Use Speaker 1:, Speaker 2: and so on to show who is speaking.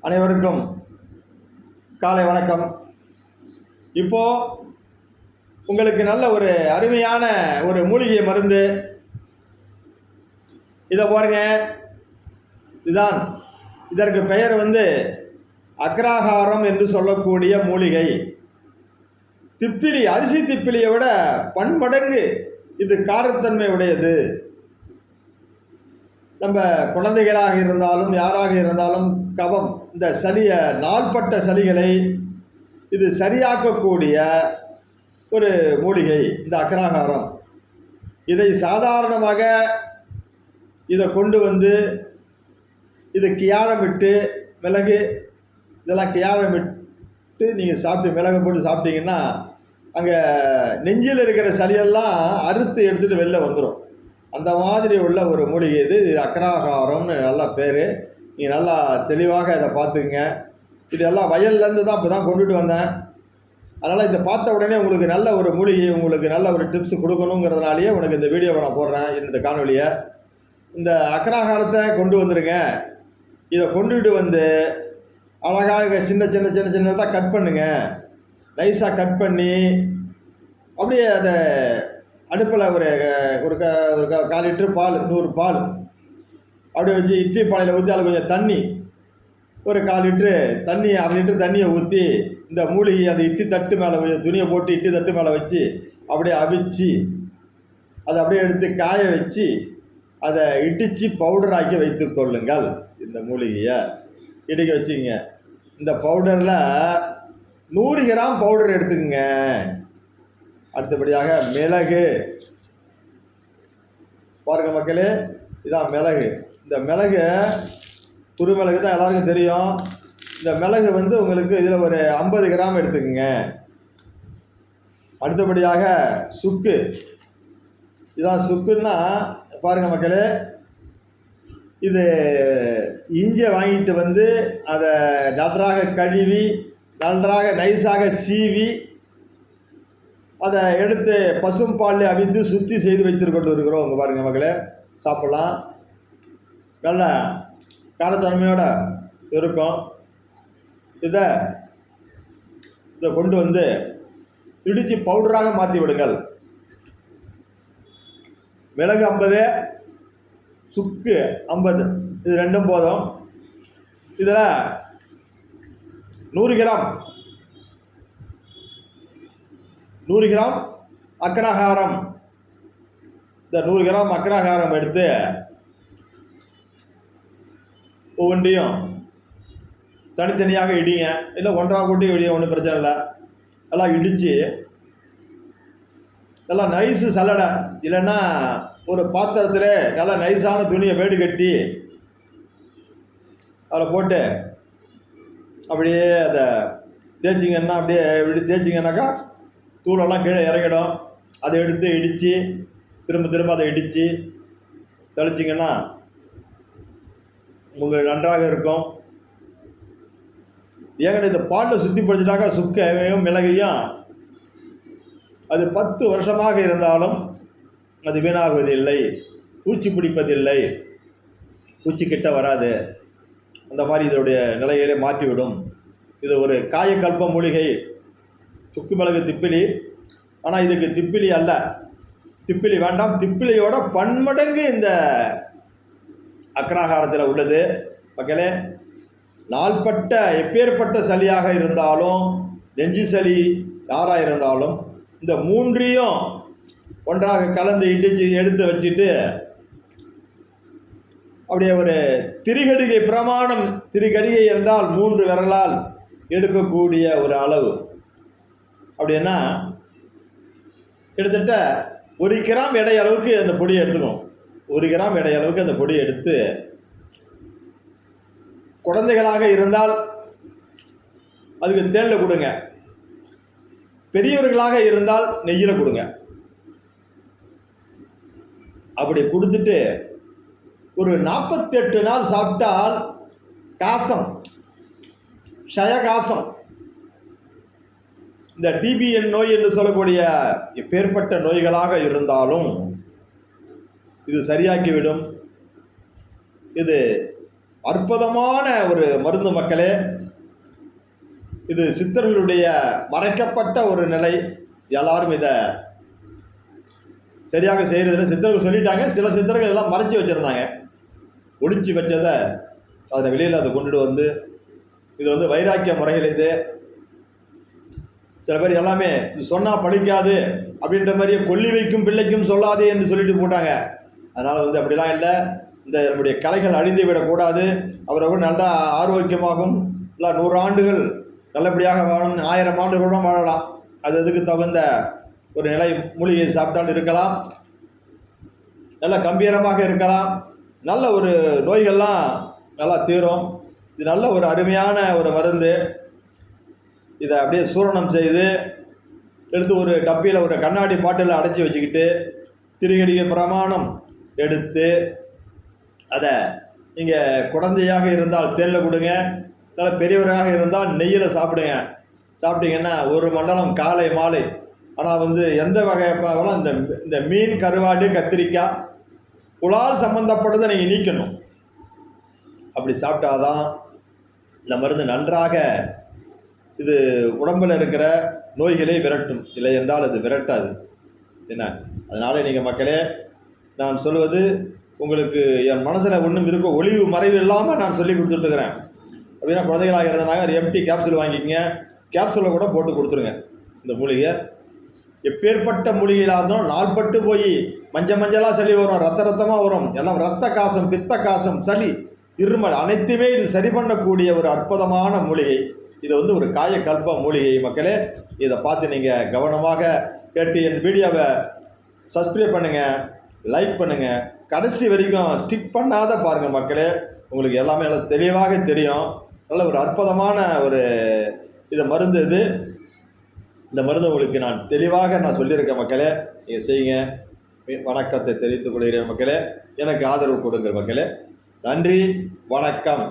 Speaker 1: அனைவருக்கும் காலை வணக்கம். இப்போ உங்களுக்கு நல்ல ஒரு அருமையான ஒரு மூலிகை மருந்து. இதை பாருங்க. இதுதான் இதற்கு பெயர் வந்து அக்ராகாரம் என்று சொல்லக்கூடிய மூலிகை. திப்பிலி அரிசி திப்பிலியை விட பன்மடங்கு இது காரத்தன்மை உடையது நம்ம குழந்தைகளாக இருந்தாலும் யாராக இருந்தாலும் கபம் இந்த சளியை நாள்பட்ட சளிகளை இது சரியாக்கக்கூடிய ஒரு மூலிகை இந்த அக்ராகாரம். இதை சாதாரணமாக இதை கொண்டு வந்து இது கியாழமிட்டு மிளகு இதெல்லாம் கியாழமிட்டு நீங்கள் சாப்பிட்டு மிளகு போட்டு சாப்பிட்டீங்கன்னா அங்கே நெஞ்சில் இருக்கிற சளியெல்லாம் அறுத்து எடுத்துகிட்டு வெளில வந்துடும் அந்த மாதிரி உள்ள ஒரு மூலிகை இது அக்ராகாரம்னு நல்ல பேர். நீங்கள் நல்லா தெளிவாக இதை பார்த்துக்குங்க. இதெல்லாம் வயல்லேருந்து தான் இப்போ தான் கொண்டுட்டு வந்தேன். அதனால் இதை பார்த்த உடனே உங்களுக்கு நல்ல ஒரு மூலிகை உங்களுக்கு நல்ல ஒரு டிப்ஸ் கொடுக்கணுங்கிறதுனாலேயே உனக்கு இந்த வீடியோவை நான் போடுறேன் இந்த காணொலியை இந்த அக்ராகாரத்தை கொண்டு வந்துடுங்க இதை கொண்டுட்டு வந்து அழகாக சின்ன சின்ன சின்ன சின்னதாக கட் பண்ணுங்கள் நைஸாக கட் பண்ணி அப்படியே அதை அடுப்பில் ஒரு ஒரு க ஒரு க- கால் லிட்ரு பால் நூறு பால். அப்படியே வச்சு இட்லி பானையில் ஊற்றி அதில் கொஞ்சம் தண்ணி. ஒரு கால் லிட்ரு தண்ணி அரை லிட்டரு தண்ணியை ஊற்றி இந்த மூலிகை அந்த இட்லி தட்டு மேலே கொஞ்சம் துணியை போட்டு இட்லி தட்டு மேலே வச்சு அப்படியே அவிச்சு அதை அப்படியே எடுத்து காய வச்சு அதை இடித்து பவுடராக்கி வைத்து கொள்ளுங்கள் இந்த மூலிகையை. இடிக்க வச்சுக்கங்க. இந்த பவுடரில் நூறு கிராம் பவுடர் எடுத்துக்கங்க. அடுத்தபடியாக மிளகு. பாருங்க மக்களே இதான் மிளகு. இந்த மிளகு குருமிளகு தான் எல்லாருக்கும் தெரியும். இந்த மிளகு வந்து உங்களுக்கு இதில் ஒரு ஐம்பது கிராம் எடுத்துக்கோங்க. அடுத்தபடியாக சுக்கு. இதான் சுக்குன்னா பாருங்க மக்களே இது இஞ்சியை வாங்கிட்டு வந்து அதை நன்றாக கழுவி நன்றாக நைஸாக சீவி அதை எடுத்து பசும் பாலில் அவிந்து சுத்தி செய்து வைத்துக்கொண்டு இருக்கிறோம் அங்கே பாருங்க மகளே சாப்பிட்லாம். நல்ல காரத்தன்மையோட இருக்கும். இதை இதை கொண்டு வந்து இடித்து பவுடராக மாற்றி விடுங்கள். மிளகு ஐம்பது சுக்கு ஐம்பது. இது ரெண்டும் போதும். இதில் நூறு கிராம் நூறு கிராம் அக்ரஹாரம். இந்த நூறு கிராம் அக்ரஹாரம் எடுத்து ஒவ்வொன்றையும் தனித்தனியாக இடிங்க. இல்லை ஒன்றாக கூட்டி இடிங்க ஒன்றும் பிரச்சனை இல்லை. எல்லாம் இடித்து நல்லா நைஸு சல்லடை இல்லைன்னா ஒரு பாத்திரத்தில் நல்லா நைஸான துணியை வேடு கட்டி அதில் போட்டு அப்படியே அதை தேய்ச்சிங்கன்னா அப்படியே இப்படி தேய்ச்சிங்கன்னாக்கா தூளெல்லாம் கீழே இறங்கிடும். அதை எடுத்து இடித்து திரும்ப திரும்ப அதை இடித்து தெளிச்சிங்கன்னா உங்களுக்கு நன்றாக இருக்கும். ஏங்கன்னு இந்த பாலில் சுத்திப்படுத்திட்டாக்கா சுக்கையும் மிளகையும் அது பத்து வருஷமாக இருந்தாலும் அது வீணாகுவதில்லை. பூச்சி பிடிப்பதில்லை. பூச்சி கிட்ட வராது. அந்த மாதிரி இதனுடைய நிலைகளை மாற்றிவிடும். இது ஒரு காயக்கல்ப மூலிகை. சுக்கு மிளகு திப்பிலி. ஆனால் இதுக்கு திப்பிலி அல்ல. திப்பிலி வேண்டாம். திப்பிலியோட பன்மடங்கு இந்த அக்ராகாரத்தில் உள்ளது. மக்களே நாள்பட்ட எப்பேற்பட்ட சளியாக இருந்தாலும் நெஞ்சு சளி யாராக இருந்தாலும் இந்த மூன்றையும் ஒன்றாக கலந்து இடிச்சு எடுத்து வச்சுட்டு அப்படியே ஒரு திரிகடிகை பிரமாணம் திரிகடிகை என்றால் மூன்று விரலால் எடுக்கக்கூடிய ஒரு அளவு. அப்படின்னா கிட்டத்தட்ட ஒரு கிராம் எடை அளவுக்கு அந்த பொடியை எடுத்துக்கணும். ஒரு கிராம் எடை அளவுக்கு அந்த பொடியை எடுத்து குழந்தைகளாக இருந்தால் அதுக்கு தேனில் கொடுங்க. பெரியவர்களாக இருந்தால் நெய்யில் கொடுங்க. அப்படி கொடுத்துட்டு ஒரு நாற்பத்தெட்டு நாள் சாப்பிட்டால் காசம் ஷயகாசம் இந்த டிபிஎன் நோய் என்று சொல்லக்கூடிய எப்பேற்பட்ட நோய்களாக இருந்தாலும் இது சரியாக்கிவிடும். இது அற்புதமான ஒரு மருந்து மக்களே. இது சித்தர்களுடைய மறைக்கப்பட்ட ஒரு நிலை. எல்லாரும் இதை சரியாக செய்கிறதில்ல சித்தர்கள் சொல்லிட்டாங்க. சில சித்தர்கள் எல்லாம் மறைச்சி வச்சுருந்தாங்க. ஒழிச்சு வச்சதை அதை வெளியில் அதை கொண்டுட்டு வந்து இது வந்து வைராக்கிய முறையில் இது சில பேர் எல்லாமே இது சொன்னால் படிக்காது அப்படின்ற மாதிரியே கொல்லி வைக்கும் பிள்ளைக்கும் சொல்லாதே என்று சொல்லிட்டு போட்டாங்க. அதனால் வந்து அப்படிலாம் இல்லை. இந்த நம்முடைய கலைகள் அழிந்து விடக்கூடாது. அவரை கூட நல்லா ஆரோக்கியமாகவும் இல்லை நூறு ஆண்டுகள் நல்லபடியாக வாழணும் ஆயிரம் ஆண்டுகளும் வாழலாம். அது அதுக்கு தகுந்த ஒரு நிலை மூலிகை சாப்பிட்டால் இருக்கலாம். நல்ல கம்பீரமாக இருக்கலாம். நல்ல ஒரு நோய்கள்லாம் நல்லா தீரும். இது நல்ல ஒரு அருமையான ஒரு மருந்து. இதை அப்படியே சூரணம் செய்து எடுத்து ஒரு டப்பியில் ஒரு கண்ணாடி பாட்டில் அடைச்சி வச்சுக்கிட்டு திருகடிக பிரமாணம் எடுத்து அதை நீங்கள் குழந்தையாக இருந்தால் தேனில் கொடுங்க நல்ல பெரியவராக இருந்தால் நெய்யில் சாப்பிடுங்க. சாப்பிட்டீங்கன்னா ஒரு மண்டலம் காலை மாலை. ஆனால் வந்து எந்த வகை பழம் இந்த இந்த மீன் கருவாடு கத்திரிக்காய் புலால் சம்மந்தப்பட்டதை நீங்கள் நீக்கணும். அப்படி சாப்பிட்டாதான் இந்த மருந்து நன்றாக இது உடம்பில் இருக்கிற நோய்களை விரட்டும். இல்லை என்றால் அது விரட்டாது. என்ன? அதனால் நீங்கள் மக்களே நான் சொல்வது உங்களுக்கு என் மனசில் ஒன்றும் இருக்க ஒளிவு மறைவு இல்லாமல் நான் சொல்லி கொடுத்துட்ருக்குறேன். அப்படின்னா குழந்தைகளாக இருந்தாங்க ஒரு எம்டி கேப்சூல் வாங்கிக்கங்க. கேப்சூலை கூட போட்டு கொடுத்துருங்க. இந்த மூலிகை எப்பேற்பட்ட மூலிகையாக இருந்தாலும் நாள்பட்டு போய் மஞ்சள் மஞ்சளாக சளி வரும் ரத்த ரத்தமாக வரும். எல்லாம் ரத்த காசம் பித்த காசம் சளி இருமல் அனைத்துமே இது சரி பண்ணக்கூடிய ஒரு அற்புதமான மூலிகை. இது வந்து ஒரு காயக்கல்ப மூலிகை மக்களே இதை பார்த்து நீங்கள் கவனமாக கேட்டு என் வீடியோவை சப்ஸ்கிரைப் பண்ணுங்கள் லைக் பண்ணுங்கள் கடைசி வரைக்கும் ஸ்டிக் பண்ணாத பாருங்கள் மக்களே. உங்களுக்கு எல்லாமே நல்லா தெளிவாக தெரியும். நல்ல ஒரு அற்புதமான ஒரு இது மருந்து இது. இந்த மருந்து உங்களுக்கு நான் தெளிவாக நான் சொல்லியிருக்கேன் மக்களே. நீங்கள் செய்யுங்க. வணக்கத்தை தெரிவித்துக் கொள்கிறேன் மக்களே. எனக்கு ஆதரவு கொடுங்கள் மக்களே. நன்றி வணக்கம்.